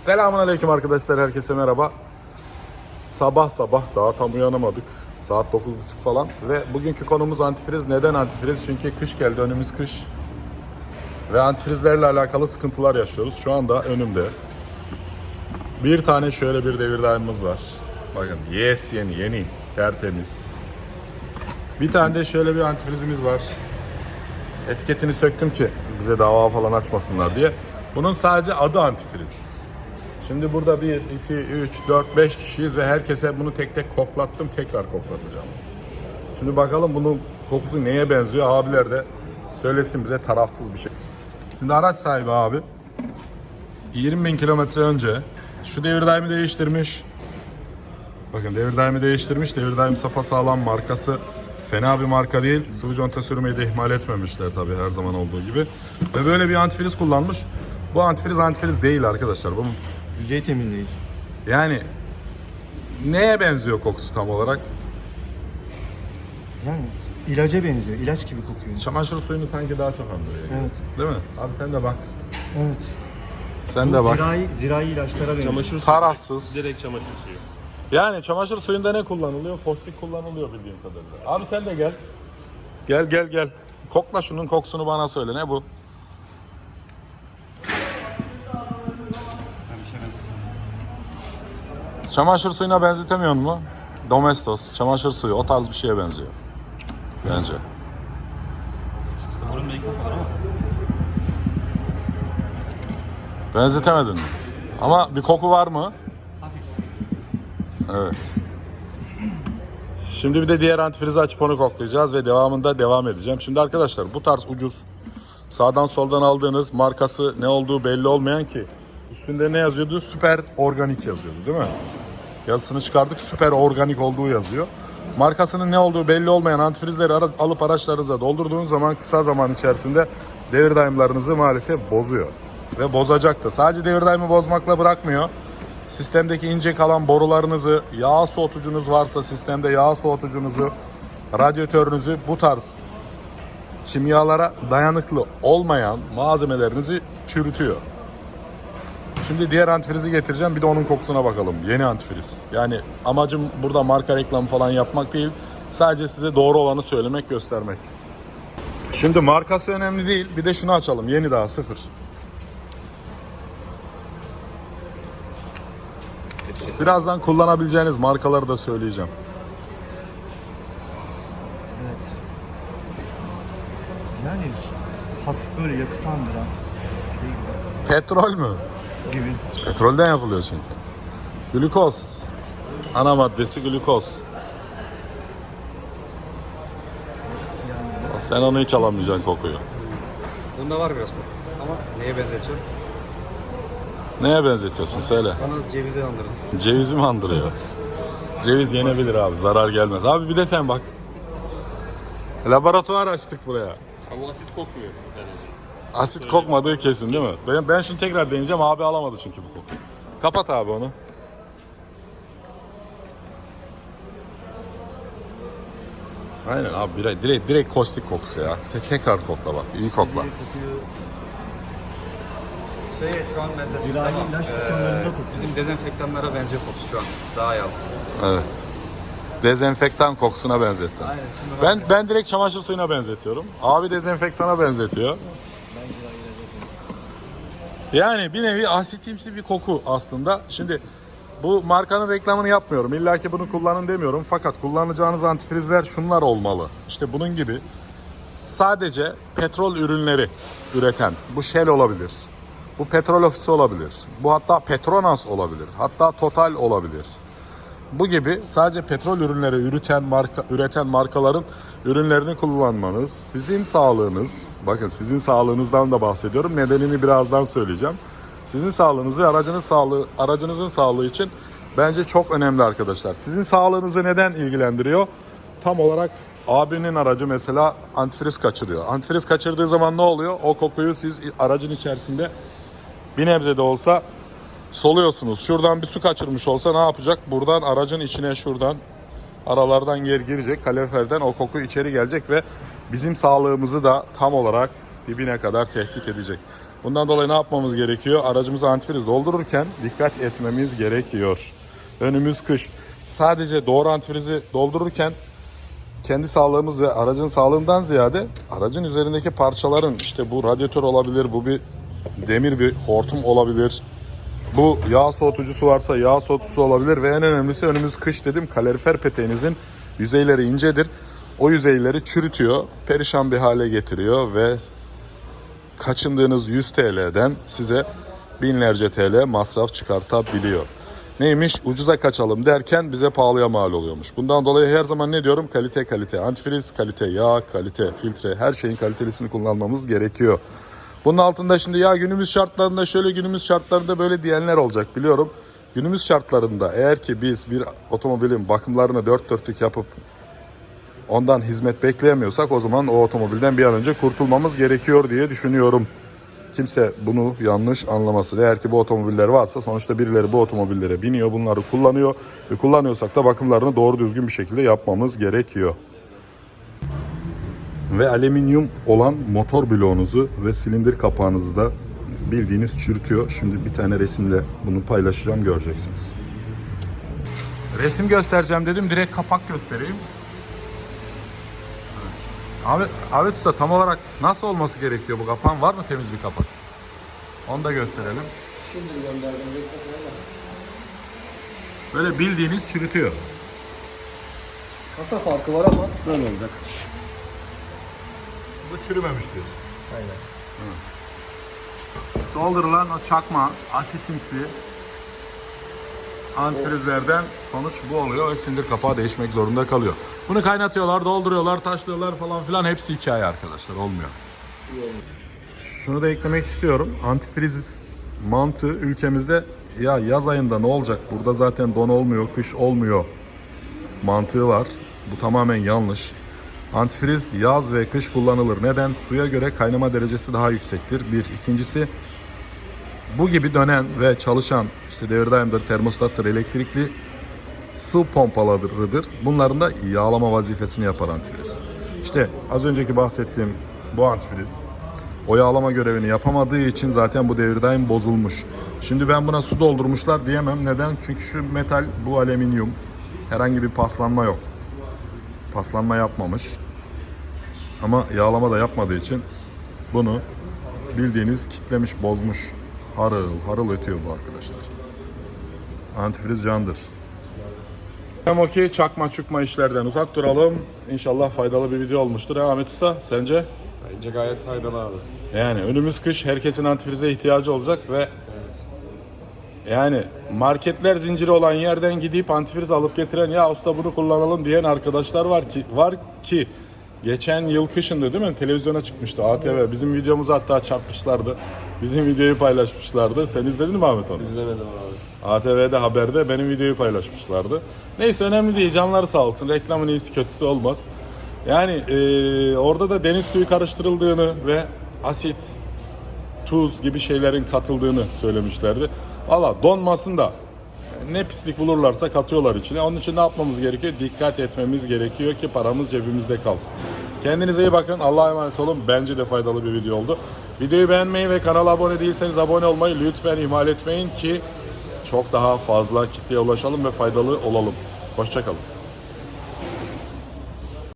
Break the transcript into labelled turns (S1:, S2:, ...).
S1: Selamun Aleyküm arkadaşlar, herkese merhaba. Sabah sabah daha tam uyanamadık. Saat 9.30 falan ve bugünkü konumuz antifriz. Neden antifriz? Çünkü kış geldi, önümüz kış. Ve antifrizlerle alakalı sıkıntılar yaşıyoruz. Şu anda önümde bir tane şöyle bir devir daimimiz var. Bakın yes yeni, yeni, tertemiz. Bir tane de şöyle bir antifrizimiz var. Etiketini söktüm ki bize dava falan açmasınlar diye. Bunun sadece adı antifriz. Şimdi burada 1, 2, 3, 4, 5 kişiyiz ve herkese bunu tek tek koklattım. Tekrar koklatacağım. Şimdi bakalım bunun kokusu neye benziyor? Abiler de söylesin bize tarafsız bir şey. Şimdi araç sahibi abi 20 bin kilometre önce şu devir daimi değiştirmiş. Bakın devir daimi değiştirmiş. Devir daim sağlam markası. Fena bir marka değil. Sıvı conta sürmeyi de ihmal etmemişler tabii her zaman olduğu gibi. Ve böyle bir antifriz kullanmış. Bu antifriz antifriz değil arkadaşlar. Bu
S2: Yüzey temizleyici.
S1: yani neye benziyor kokusu tam olarak?
S2: Yani ilaca benziyor. ilaç gibi kokuyor.
S1: Çamaşır suyunu sanki daha çok andırıyor.
S2: Evet.
S1: Değil mi? Abi sen de bak.
S2: Evet.
S1: Sen de bak.
S2: Zirai, zirai ilaçlara benziyor.
S3: Çamaşır suyu.
S1: Tarafsız.
S3: Direkt çamaşır suyu.
S1: Yani çamaşır suyunda ne kullanılıyor? Postik kullanılıyor bildiğim kadarıyla. Abi sen de gel. Gel gel gel. Kokla şunun kokusunu bana söyle. Ne bu? Çamaşır suyuna benzetemiyor mu? Domestos, çamaşır suyu o tarz bir şeye benziyor. Bence.
S3: Ama.
S1: Benzetemedin mi? Ama bir koku var mı? Evet. Şimdi bir de diğer antifrizi açıp onu koklayacağız ve devamında devam edeceğim. Şimdi arkadaşlar bu tarz ucuz sağdan soldan aldığınız markası ne olduğu belli olmayan ki üstünde ne yazıyordu? Süper organik yazıyordu değil mi? Yazısını çıkardık süper organik olduğu yazıyor. Markasının ne olduğu belli olmayan antifrizleri alıp araçlarınıza doldurduğunuz zaman kısa zaman içerisinde devir daimlerinizi maalesef bozuyor. Ve bozacak da. Sadece devir daimi bozmakla bırakmıyor. Sistemdeki ince kalan borularınızı, yağ soğutucunuz varsa sistemde yağ soğutucunuzu, radyatörünüzü bu tarz kimyalara dayanıklı olmayan malzemelerinizi çürütüyor. Şimdi diğer antifrizi getireceğim. Bir de onun kokusuna bakalım. Yeni antifriz. Yani amacım burada marka reklamı falan yapmak değil. Sadece size doğru olanı söylemek, göstermek. Şimdi markası önemli değil. Bir de şunu açalım. Yeni daha sıfır. Birazdan kullanabileceğiniz markaları da söyleyeceğim.
S2: Evet. Yani hafif böyle yakıt andıran şey
S1: Petrol mü?
S2: Gibi.
S1: Petrolden yapılıyor çünkü. Glükoz. Ana maddesi glükoz. Sen onu hiç alamayacaksın kokuyu.
S4: Bunda var biraz koku. Ama neye benzeteceğim?
S1: Neye benzetiyorsun söyle.
S4: Bana cevize andırın.
S1: Cevizi mi andırıyor? Ceviz yenebilir abi zarar gelmez. Abi bir de sen bak. Laboratuvar açtık buraya.
S3: Ama asit kokmuyor. Yani.
S1: Asit kokmadığı kesin değil mi? Ben, ben şunu tekrar deneyeceğim. Abi alamadı çünkü bu kokuyu. Kapat abi onu. Aynen abi direkt, direkt, direkt kostik kokusu ya. Te- tekrar kokla bak. İyi kokla.
S4: Şey şu an benzettim
S2: Zirai
S4: ama
S2: ilaç
S4: eee,
S2: kutularında kokuyor.
S4: bizim dezenfektanlara benziyor kokusu şu an. Daha yağlı.
S1: Evet. Dezenfektan kokusuna benzettim.
S4: Aynen şimdi
S1: Ben ben direkt çamaşır suyuna benzetiyorum. Abi dezenfektana benzetiyor. Yani bir nevi asitimsi bir koku aslında. Şimdi bu markanın reklamını yapmıyorum. İlla ki bunu kullanın demiyorum. Fakat kullanacağınız antifrizler şunlar olmalı. İşte bunun gibi sadece petrol ürünleri üreten. Bu Shell olabilir. Bu petrol ofisi olabilir. Bu hatta Petronas olabilir. Hatta Total olabilir. Bu gibi sadece petrol ürünleri üreten marka üreten markaların ürünlerini kullanmanız sizin sağlığınız, bakın sizin sağlığınızdan da bahsediyorum. Nedenini birazdan söyleyeceğim. Sizin sağlığınız ve aracınız sağlığı, aracınızın sağlığı için bence çok önemli arkadaşlar. Sizin sağlığınızı neden ilgilendiriyor? Tam olarak abinin aracı mesela antifriz kaçırıyor. Antifriz kaçırdığı zaman ne oluyor? O kokuyu siz aracın içerisinde bir nebze de olsa soluyorsunuz. Şuradan bir su kaçırmış olsa ne yapacak? Buradan aracın içine şuradan aralardan yer girecek. Kaloriferden o koku içeri gelecek ve bizim sağlığımızı da tam olarak dibine kadar tehdit edecek. Bundan dolayı ne yapmamız gerekiyor? Aracımızı antifriz doldururken dikkat etmemiz gerekiyor. Önümüz kış. Sadece doğru antifrizi doldururken kendi sağlığımız ve aracın sağlığından ziyade aracın üzerindeki parçaların işte bu radyatör olabilir, bu bir demir bir hortum olabilir. Bu yağ soğutucusu varsa yağ soğutucusu olabilir ve en önemlisi önümüz kış dedim kalorifer peteğinizin yüzeyleri incedir. O yüzeyleri çürütüyor, perişan bir hale getiriyor ve kaçındığınız 100 TL'den size binlerce TL masraf çıkartabiliyor. Neymiş? Ucuza kaçalım derken bize pahalıya mal oluyormuş. Bundan dolayı her zaman ne diyorum? Kalite kalite. Antifriz, kalite yağ, kalite filtre her şeyin kalitelisini kullanmamız gerekiyor. Bunun altında şimdi ya günümüz şartlarında şöyle günümüz şartlarında böyle diyenler olacak biliyorum. Günümüz şartlarında eğer ki biz bir otomobilin bakımlarını dört dörtlük yapıp ondan hizmet bekleyemiyorsak o zaman o otomobilden bir an önce kurtulmamız gerekiyor diye düşünüyorum. Kimse bunu yanlış anlamasın. Eğer ki bu otomobiller varsa sonuçta birileri bu otomobillere biniyor, bunları kullanıyor ve kullanıyorsak da bakımlarını doğru düzgün bir şekilde yapmamız gerekiyor. Ve alüminyum olan motor bloğunuzu ve silindir kapağınızı da bildiğiniz çürütüyor. Şimdi bir tane resimle bunu paylaşacağım göreceksiniz. Resim göstereceğim dedim direkt kapak göstereyim. Ahmet, Ahmet Usta tam olarak nasıl olması gerekiyor bu kapağın? Var mı temiz bir kapak? Onu da gösterelim.
S4: Şimdi gönderdim.
S1: Böyle bildiğiniz çürütüyor.
S4: Kasa farkı var ama böyle olacak.
S1: Bu çürümemiş diyorsun.
S4: Aynen.
S1: Doldurulan o çakma, asitimsi antifrizlerden sonuç bu oluyor ve sindir kapağı değişmek zorunda kalıyor. Bunu kaynatıyorlar, dolduruyorlar, taşlıyorlar falan filan hepsi hikaye arkadaşlar olmuyor. Şunu da eklemek istiyorum. Antifriz mantığı ülkemizde ya yaz ayında ne olacak? Burada zaten don olmuyor, kış olmuyor mantığı var. Bu tamamen yanlış. Antifriz yaz ve kış kullanılır. Neden? Suya göre kaynama derecesi daha yüksektir. Bir. İkincisi bu gibi dönen ve çalışan işte devir daimdir, termostattır, elektrikli su pompalarıdır. Bunların da yağlama vazifesini yapar antifriz. İşte az önceki bahsettiğim bu antifriz o yağlama görevini yapamadığı için zaten bu devir daim bozulmuş. Şimdi ben buna su doldurmuşlar diyemem. Neden? Çünkü şu metal bu alüminyum. Herhangi bir paslanma yok. Paslanma yapmamış. Ama yağlama da yapmadığı için bunu bildiğiniz kitlemiş, bozmuş. Harıl harıl ötüyor bu arkadaşlar. Antifriz candır. Hem o ki çakma çukma işlerden uzak duralım. İnşallah faydalı bir video olmuştur. Ha, Ahmet Usta sence?
S3: Bence gayet faydalı abi.
S1: Yani önümüz kış herkesin antifrize ihtiyacı olacak ve yani marketler zinciri olan yerden gidip antifriz alıp getiren ya usta bunu kullanalım diyen arkadaşlar var ki var ki geçen yıl kışında değil mi televizyona çıkmıştı ATV bizim videomuzu hatta çarpmışlardı. Bizim videoyu paylaşmışlardı. Sen izledin mi Ahmet onu?
S3: İzlemedim abi.
S1: ATV'de haberde benim videoyu paylaşmışlardı. Neyse önemli değil. Canları sağ olsun. Reklamın iyisi kötüsü olmaz. Yani eee, orada da deniz suyu karıştırıldığını ve asit, tuz gibi şeylerin katıldığını söylemişlerdi. Valla donmasın da ne pislik bulurlarsa katıyorlar içine. Onun için ne yapmamız gerekiyor? Dikkat etmemiz gerekiyor ki paramız cebimizde kalsın. Kendinize iyi bakın. Allah'a emanet olun. Bence de faydalı bir video oldu. Videoyu beğenmeyi ve kanala abone değilseniz abone olmayı lütfen ihmal etmeyin ki çok daha fazla kitleye ulaşalım ve faydalı olalım. Hoşçakalın.